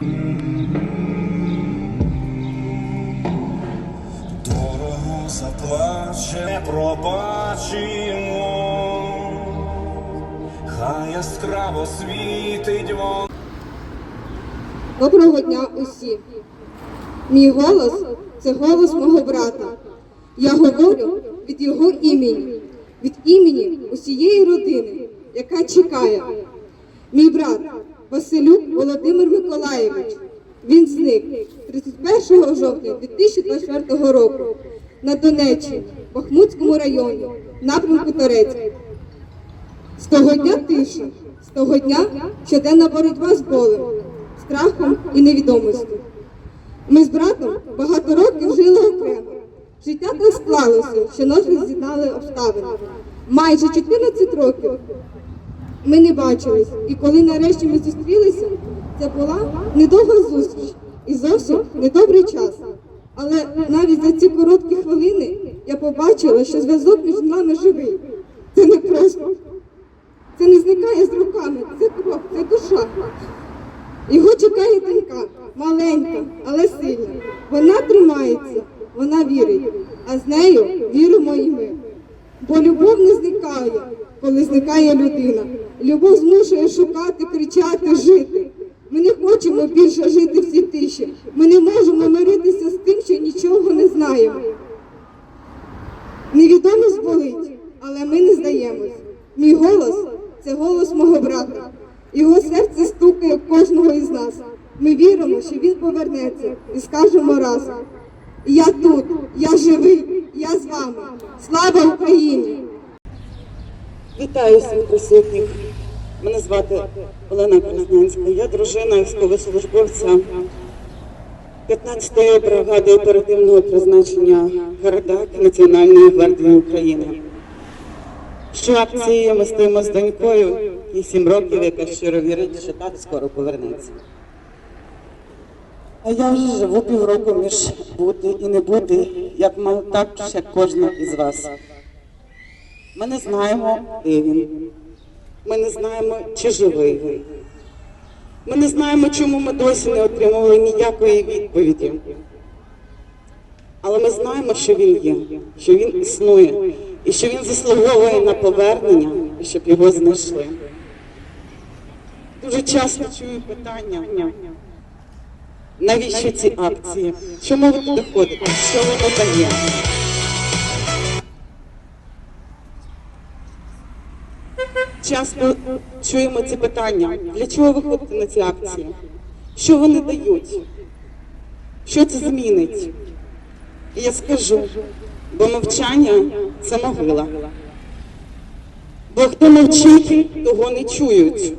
Дорого заплаче, пробачимо, хай яскраво світить вон. Доброго дня усім. Мій голос це голос мого брата. Я говорю від його імені, від імені усієї родини, яка чекає. Мій брат Василюк Володимир Миколаєвич. Він зник 31 жовтня 2024 року на Донеччині, Бахмутському районі, напрямку Торецьк. З того дня тиша, з того дня щоденна боротьба з болем, страхом і невідомістю. Ми з братом багато років жили окремо. Життя так склалося, що нас роз'єднали обставини. Майже 14 років ми не бачились, і коли нарешті ми зустрілися, це була недовга зустріч і зовсім недобрий час. Але навіть за ці короткі хвилини я побачила, що зв'язок між нами живий. Це не просто. Це не зникає з руками, це кров, це душа. Його чекає донька, маленька, але сильна. Вона тримається, вона вірить, а з нею віримо і ми. Бо любов не зникає, коли зникає людина. Любов змушує шукати, кричати, жити. Ми не хочемо більше жити в цій тиші. Ми не можемо миритися з тим, що нічого не знаємо. Невідомість болить, але ми не здаємось. Мій голос це голос мого брата. Його серце стукає кожного із нас. Ми віримо, що він повернеться і скажемо разом. Я тут, я живий, я з вами. Слава Україні! Вітаю всіх присутніх. Мене звати Олена Краснянська. Я дружина військовослужбовця 15-ї бригади оперативного призначення Гардак Національної гвардії України. Що акцією ми стоїмо з донькою їй 7 років, яка щиро вірить, що тато скоро повернеться. А я вже живу півроку між бути і не бути, як мав так ще кожна із вас. Ми не знаємо, де він. Ми не знаємо, чи живий він. Ми не знаємо, чому ми досі не отримували ніякої відповіді. Але ми знаємо, що він є, що він існує, і що він заслуговує на повернення, щоб його знайшли. Дуже часто чую питання, навіщо ці акції? Чому ви туди ходите? Що воно дає? Часто чуємо ці питання. Для чого ви ходите на ці акції? Що вони дають? Що це змінить? І я скажу, бо мовчання це могила. Бо хто мовчить, того не чують.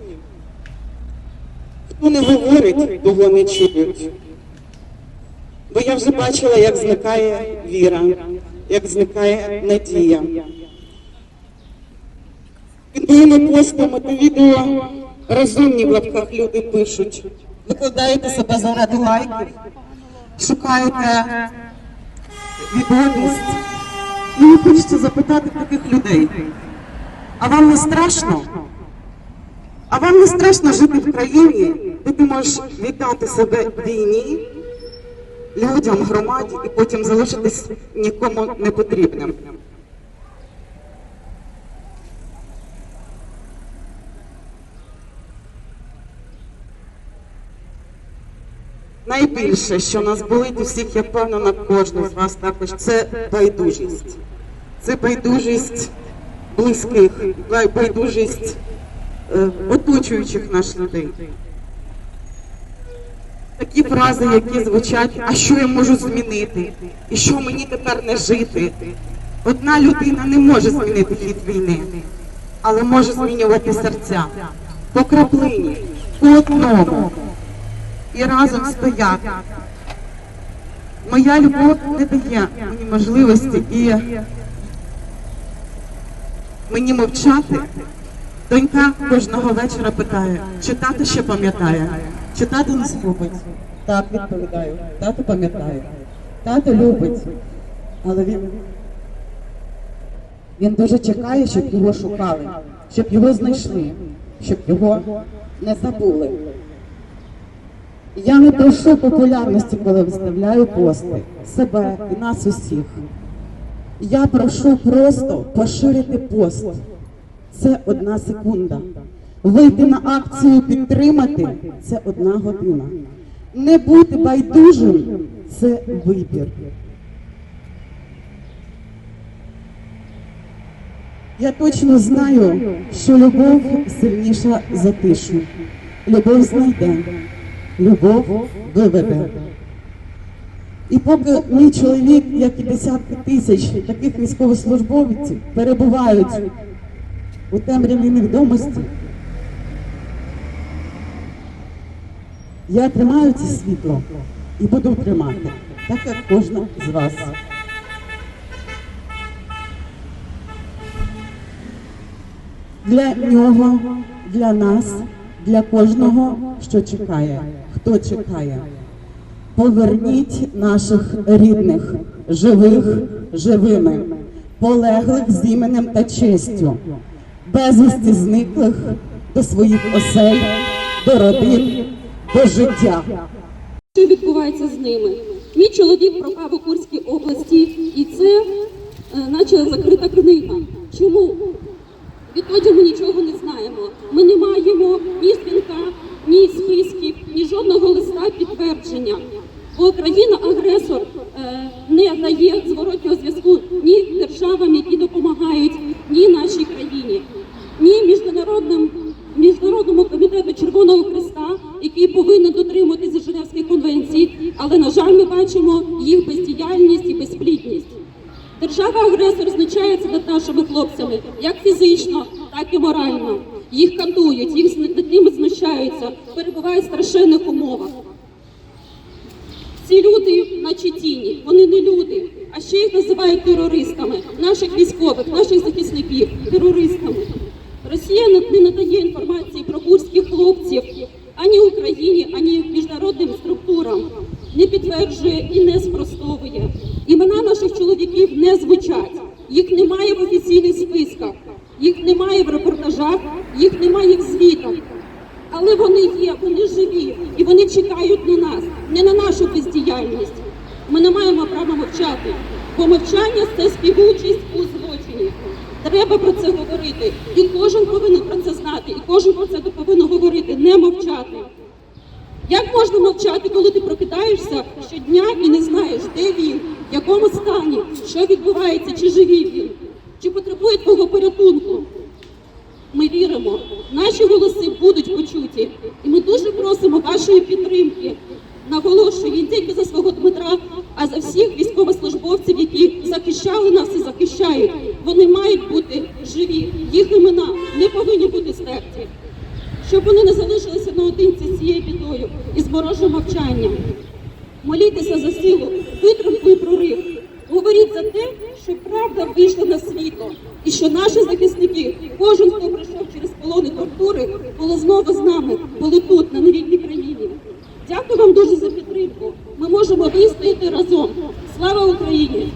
Хто не говорить, того не чують. Бо я вже бачила, як зникає віра, як зникає надія. Під моїми постами та відео розумні в лапках люди пишуть. Викладаєте себе заради лайків, шукаєте відомість. Мені хочеться запитати таких людей. А вам не страшно? А вам не страшно жити в країні, де ти можеш віддати себе війні, людям, громаді і потім залишитись нікому не потрібним? Найбільше, що нас болить усіх, я впевнена, кожного з вас також, це байдужість. Це байдужість близьких, байдужість е, оточуючих нас людей. Такі фрази, які звучать, а що я можу змінити? І що мені тепер не жити? Одна людина не може змінити хід війни, але може змінювати серця по краплині, по одному і разом стояти. Моя любов не дає мені можливості і мені мовчати. Донька кожного вечора питає, чи тато ще пам'ятає, чи тато нас любить. Так, відповідаю, тато пам'ятає. Тато любить, але він, він дуже чекає, щоб його шукали, щоб його знайшли, щоб його не забули. Я не прошу популярності, коли виставляю пости себе і нас усіх. Я прошу просто поширити пост. Це одна секунда. Вийти на акцію підтримати це одна година. Не бути байдужим це вибір. Я точно знаю, що любов сильніша за тишу. Любов знайде, любов виведе. І поки мій чоловік, як і десятки тисяч таких військовослужбовців, перебувають у темряві невідомості, я тримаю це світло і буду тримати, так як кожна з вас. Для нього, для нас, для кожного, що чекає, хто чекає. Поверніть наших рідних, живих, живими, полеглих з іменем та честю, безвісті зниклих до своїх осель, до родин, до життя. що відбувається з ними. Мій чоловік пропав у Курській області, і це е, наче закрита книга. Чому? Відтоді ми нічого не знаємо. Ми не маємо ні дзвінка, ні списків, ні жодного листа підтвердження. Бо країна-агресор е, не дає зворотнього зв'язку ні державам, які допомагають, ні нашій країні, ні міжнародним міжнародному комітету Червоного Христа, який повинен дотримуватися Женевських конвенцій, але на жаль, ми бачимо їх бездіяльність і безплідність. Держава-агресор знущається над нашими хлопцями як фізично, так і морально. Їх катують, їх над ними знущаються, перебувають в страшенних умовах. Ці люди, наче тіні, вони не люди, а ще їх називають терористами, наших військових, наших захисників, терористами. Росія не- не надає інформації про курських хлопців ані Україні, ані міжнародним структурам, не підтверджує і не спростовує. Імена наших чоловіків не звучать, їх немає в офіційних списках, їх немає в репортажах, їх немає в звітах. Але вони є, вони живі, і вони чекають на нас, не на нашу бездіяльність. Ми не маємо права мовчати, бо мовчання це співучість у злочині. Треба про це говорити. І кожен повинен про це знати, і кожен про це повинен говорити, не мовчати. Як можна мовчати, коли ти прокидаєшся щодня і не знаєш, де він, в якому стані, що відбувається, чи живий він, чи потребує твого порятунку? Ми віримо, наші голоси будуть почуті, і ми дуже просимо вашої підтримки. Наголошую не тільки за свого Дмитра, а за всіх військовослужбовців, які захищали нас і захищають. Вони мають бути живі. Їх імена не повинні бути стерті, щоб вони не залишилися наодинці з цією бідою і з ворожим мовчанням. Молітеся за силу, витримку і прорив. Говоріть за те, що правда вийшла на світло, і що наші захисники, кожен, хто пройшов через полони тортури, були знову з нами, були тут, на нерідній країні. Дякую вам дуже за підтримку. Ми можемо вистояти разом. Слава Україні!